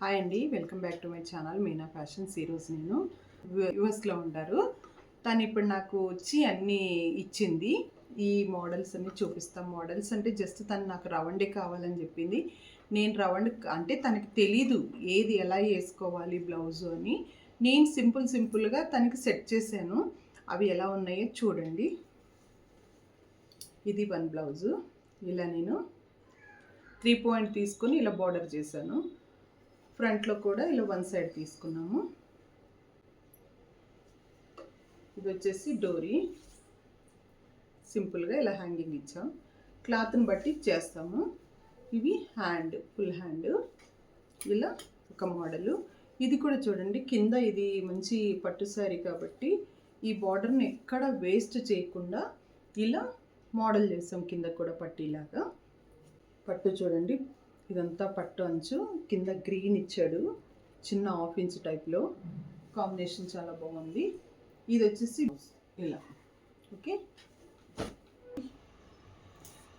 Hi అండి welcome back to my channel Meena fashions ఈరోజు నేను. యుఎస్లో ఉంటారు. తను ఇప్పుడు నాకు వచ్చి అన్నీ ఇచ్చింది. ఈ మోడల్స్ అన్ని చూపిస్తాం. మోడల్స్ అంటే జస్ట్ తను నాకు రవండే కావాలని చెప్పింది. నేను రవండ్ అంటే తనకి తెలీదు ఏది ఎలా వేసుకోవాలి బ్లౌజ్ అని. నేను సింపుల్ సింపుల్గా తనకి సెట్ చేశాను. అవి ఎలా ఉన్నాయో చూడండి. ఇది వన్ బ్లౌజు ఇలా నేను త్రీ పాయింట్ తీసుకొని ఇలా బార్డర్ చేశాను. ఫ్రంట్లో కూడా ఇలా వన్ సైడ్ తీసుకున్నాము. ఇది వచ్చేసి డోరీ. సింపుల్గా ఇలా హ్యాంగింగ్ ఇచ్చాం. క్లాత్ని బట్టి చేస్తాము. ఇవి హ్యాండ్ ఫుల్ హ్యాండ్. ఇలా ఒక మోడలు. ఇది కూడా చూడండి కింద ఇది మంచి పట్టు శారీ కాబట్టి ఈ బార్డర్ని ఎక్కడ వేస్ట్ చేయకుండా ఇలా మోడల్ చేసాం కింద కూడా పట్టీలాగా. పట్టు చూడండి ఇదంతా పట్టు అంచు కింద గ్రీన్ ఇచ్చాడు చిన్న హాఫ్ ఇంచ్ టైప్లో కాంబినేషన్ చాలా బాగుంది. ఇది వచ్చేసి ఇలా. Okay?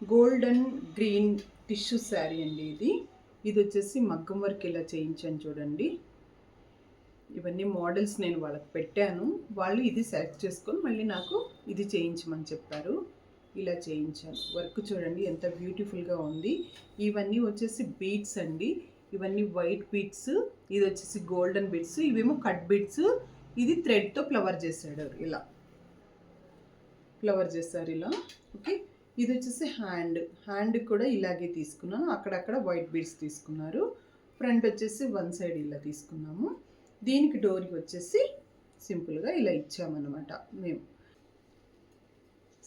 Golden green tissue sari అండి ఇది. ఇది వచ్చేసి మగ్గం వర్క్ ఇలా చేయించాను చూడండి. ఇవన్నీ మోడల్స్ నేను వాళ్ళకి పెట్టాను. వాళ్ళు ఇది సెలెక్ట్ చేసుకొని మళ్ళీ నాకు ఇది చేయించమని చెప్పారు. ఇలా చేయించాను. వర్క్ చూడండి ఎంత బ్యూటిఫుల్గా ఉంది. ఇవన్నీ వచ్చేసి బీట్స్ అండి. ఇవన్నీ వైట్ బీట్స్ ఇది వచ్చేసి గోల్డెన్ బీట్స్ ఇవేమో కట్ బీట్స్. ఇది థ్రెడ్తో ఫ్లవర్ చేశాడు ఇలా. ఫ్లవర్ చేశారు ఇలా. ఓకే. ఇది వచ్చేసి హ్యాండ్. హ్యాండ్ కూడా ఇలాగే తీసుకున్నాను. అక్కడక్కడ వైట్ బీడ్స్ తీసుకున్నారు. ఫ్రంట్ వచ్చేసి వన్ సైడ్ ఇలా తీసుకున్నాము. దీనికి డోర్కి వచ్చేసి సింపుల్గా ఇలా ఇచ్చామన్నమాట మేము.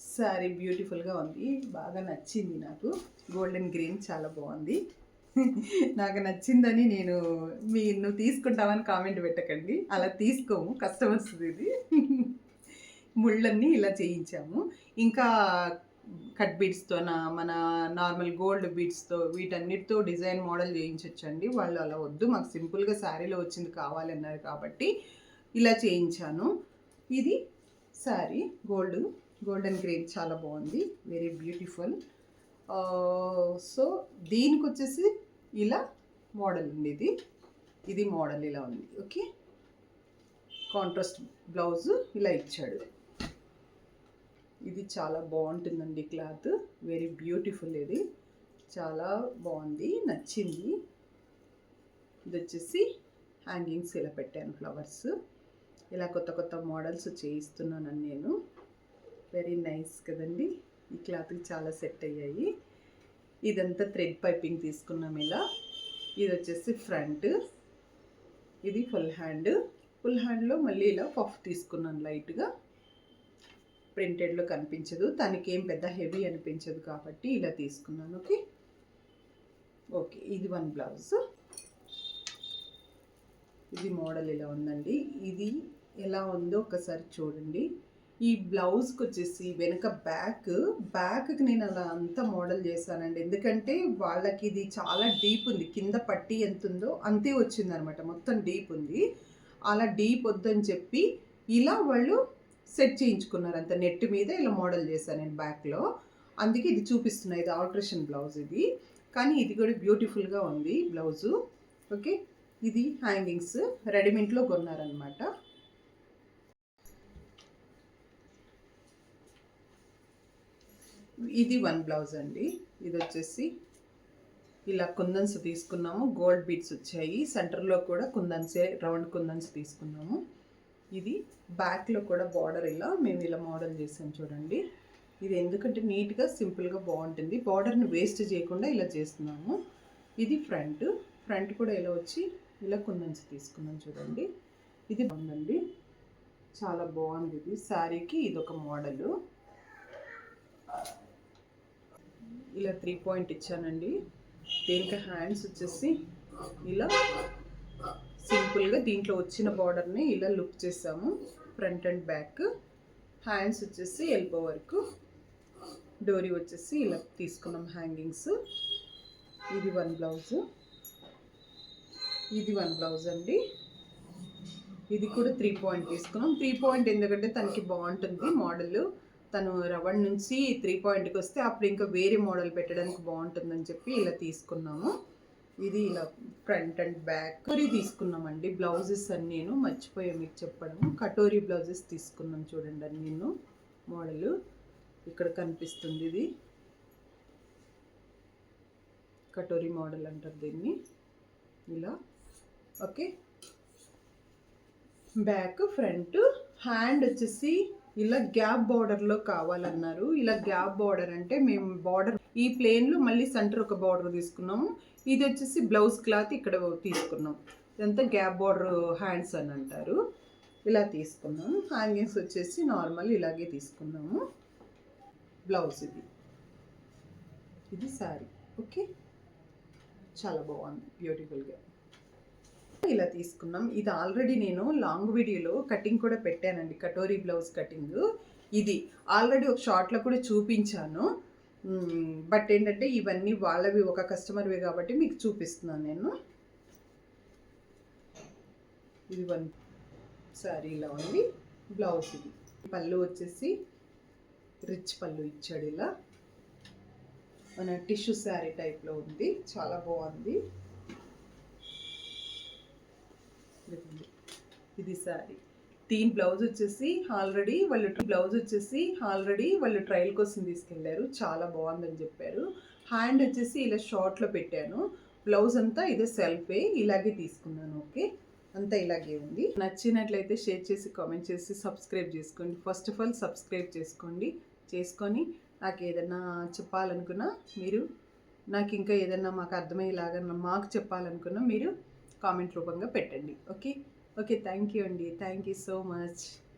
శారీ బ్యూటిఫుల్గా ఉంది. బాగా నచ్చింది నాకు. గోల్డెన్ గ్రీన్ చాలా బాగుంది. నాకు నచ్చిందని నేను మీ నువ్వు తీసుకుంటావని కామెంట్ పెట్టకండి. అలా తీసుకోము. కస్టమర్స్ ఇది. ముళ్ళన్నీ ఇలా చేయించాము. ఇంకా కట్ బీడ్స్తో మన నార్మల్ గోల్డ్ బీడ్స్తో వీటన్నిటితో డిజైన్ మోడల్ చేయించవచ్చండి వాళ్ళు అలా వద్దు. మాకు సింపుల్గా శారీలో వచ్చింది కావాలన్నారు కాబట్టి ఇలా చేయించాను. ఇది శారీ గోల్డ్ గోల్డెన్ గ్రీన్ చాలా బాగుంది. వెరీ బ్యూటిఫుల్ సో దీనికి వచ్చేసి ఇలా మోడల్ ఉంది ఇది. ఇది మోడల్ ఇలా ఉంది. ఓకే కాంట్రాస్ట్ బ్లౌజ్ ఇలా ఇచ్చాడు. ఇది చాలా బాగుంటుందండి క్లాత్. వెరీ బ్యూటిఫుల్ ఇది. చాలా బాగుంది. నచ్చింది. ఇది వచ్చేసి హ్యాంగింగ్స్ ఇలా పెట్టాను ఫ్లవర్స్ ఇలా కొత్త కొత్త మోడల్స్ చేయిస్తున్నానని నేను. వెరీ నైస్ కదండి. ఈ క్లాత్కి చాలా సెట్ అయ్యాయి. ఇదంతా థ్రెడ్ పైపింగ్ తీసుకున్నాం ఇలా. ఇది వచ్చేసి ఫ్రంట్. ఇది ఫుల్ హ్యాండ్. ఫుల్ హ్యాండ్లో మళ్ళీ ఇలా పఫ్ తీసుకున్నాను లైట్గా. ప్రింటెడ్లో కనిపించదు. తనకేం పెద్ద హెవీ అనిపించదు కాబట్టి ఇలా తీసుకున్నాను. ఓకే? ఓకే ఇది వన్ బ్లౌజ్. ఇది మోడల్ ఇలా ఉందండి. ఇది ఎలా ఉందో ఒకసారి చూడండి. ఈ బ్లౌజ్కి వచ్చేసి వెనక బ్యాక్ బ్యాక్కి నేను అలా అంతా మోడల్ చేశానండి. ఎందుకంటే వాళ్ళకి ఇది చాలా డీప్ ఉంది. కింద పట్టి ఎంత ఉందో అంతే వచ్చింది అనమాట మొత్తం డీప్ ఉంది. అలా డీప్ వద్దని చెప్పి ఇలా వాళ్ళు సెట్ చేయించుకున్నారు. అంత నెట్ మీద ఇలా మోడల్ చేశాను నేను బ్యాక్లో అందుకే ఇది చూపిస్తున్నా. ఇది ఆల్ట్రేషన్ బ్లౌజ్ ఇది. కానీ ఇది కూడా బ్యూటిఫుల్గా ఉంది బ్లౌజు ఓకే ఇది హ్యాంగింగ్స్ రెడీమేడ్లో కొన్నారనమాట. ఇది వన్ బ్లౌజ్ అండి. ఇది వచ్చేసి ఇలా కుందన్స్ తీసుకున్నాము. గోల్డ్ బీడ్స్ వచ్చాయి. సెంటర్లో కూడా కుందన్సే రౌండ్ కుందన్స్ తీసుకున్నాము. ఇది బ్యాక్లో కూడా బార్డర్ ఇలా మేము ఇలా మోడల్ చేసాం చూడండి. ఇది ఎందుకంటే నీట్గా సింపుల్గా బాగుంటుంది. బార్డర్ని వేస్ట్ చేయకుండా ఇలా చేస్తున్నాము. ఇది ఫ్రంట్ ఫ్రంట్ కూడా ఇలా వచ్చి ఇలా కుందన్స్ తీసుకున్నాం చూడండి. ఇది బాగుందండి. చాలా బాగుంది ఇది. శారీకి ఇది ఒక మోడలు ఇలా త్రీ పాయింట్ ఇచ్చానండి. దీనికి హ్యాండ్స్ వచ్చేసి ఇలా సింపుల్గా దీంట్లో వచ్చిన బార్డర్ని ఇలా లుక్ చేసాము. ఫ్రంట్ అండ్ బ్యాక్ హ్యాండ్స్ వచ్చేసి ఎల్బో వరకు. డోరీ వచ్చేసి ఇలా తీసుకున్నాం హ్యాంగింగ్స్ ఇది వన్ బ్లౌజ్ ఇది వన్ బ్లౌజ్ అండి. ఇది కూడా త్రీ పాయింట్ తీసుకున్నాం. త్రీ పాయింట్ ఎందుకంటే తనకి బాగుంటుంది మోడల్ తను రవణ్ నుంచి త్రీ పాయింట్కి వస్తే అప్పుడు ఇంకా వేరే మోడల్ పెట్టడానికి బాగుంటుందని చెప్పి ఇలా తీసుకున్నాము. ఇది ఇలా ఫ్రంట్ అండ్ బ్యాక్ కటోరీ తీసుకున్నామండి. బ్లౌజెస్ అన్ని నేను మర్చిపోయా మీకు చెప్పడం కటోరీ బ్లౌజెస్ తీసుకున్నాం చూడండి అని నేను మోడల్ ఇక్కడ కనిపిస్తుంది ఇది. కటోరీ మోడల్ అంటారు దీన్ని. ఇలా ఓకే. బ్యాక్ ఫ్రంట్ హ్యాండ్ వచ్చేసి ఇలా గ్యాప్ బార్డర్లో కావాలన్నారు. ఇలా గ్యాప్ బార్డర్ అంటే మేము బార్డర్ ఈ ప్లేన్లో మళ్ళీ సెంటర్ ఒక బార్డర్ తీసుకున్నాము. ఇది వచ్చేసి బ్లౌజ్ క్లాత్ ఇక్కడ తీసుకున్నాం. ఇదంతా గ్యాప్ బార్డర్ హ్యాండ్స్ అని అంటారు. ఇలా తీసుకున్నాం హ్యాంగింగ్స్ వచ్చేసి నార్మల్ ఇలాగే తీసుకున్నాము. బ్లౌజ్ ఇది. ఇది శారీ ఓకే? చాలా బాగుంది. బ్యూటిఫుల్గా ఇలా తీసుకున్నాం. ఇది ఆల్రెడీ నేను లాంగ్ వీడియోలో కటింగ్ కూడా పెట్టానండి. Katori blouse cutting. ఇది ఆల్రెడీ ఒక షార్ట్లో కూడా చూపించాను. బట్ ఏంటంటే ఇవన్నీ వాళ్ళవి ఒక కస్టమర్వి కాబట్టి మీకు చూపిస్తున్నాను నేను. ఇది వన్ సారీ ఇలా ఉంది. బ్లౌజ్ ఇది. పళ్ళు వచ్చేసి రిచ్ పళ్ళు ఇచ్చాడు ఇలా. మన టిష్యూ శారీ టైప్లో ఉంది. చాలా బాగుంది. ఇదిగోండి. ఇది సారీ. దీని బ్లౌజ్ వచ్చేసి ఆల్రెడీ వాళ్ళు బ్లౌజ్ వచ్చేసి ఆల్రెడీ వాళ్ళు ట్రయల్ కోసం తీసుకెళ్ళారు చాలా బాగుందని చెప్పారు. హ్యాండ్ వచ్చేసి ఇలా షార్ట్లో పెట్టాను. బ్లౌజ్ అంతా ఇదే సెల్ఫే ఇలాగే తీసుకున్నాను. ఓకే? అంతా ఇలాగే ఉంది. నచ్చినట్లయితే షేర్ చేసి కామెంట్ చేసి సబ్స్క్రైబ్ చేసుకోండి. ఫస్ట్ ఆఫ్ ఆల్ సబ్స్క్రైబ్ చేసుకోండి. చేసుకొని నాకు ఏదైనా చెప్పాలనుకున్నా మీరు నాకు ఇంకా ఏదైనా మాకు అర్థమయ్యేలాగా మాకు చెప్పాలనుకున్నా మీరు కామెంట్ రూపంగా పెట్టండి. ఓకే? ఓకే థ్యాంక్ యూ అండి. Thank you so much.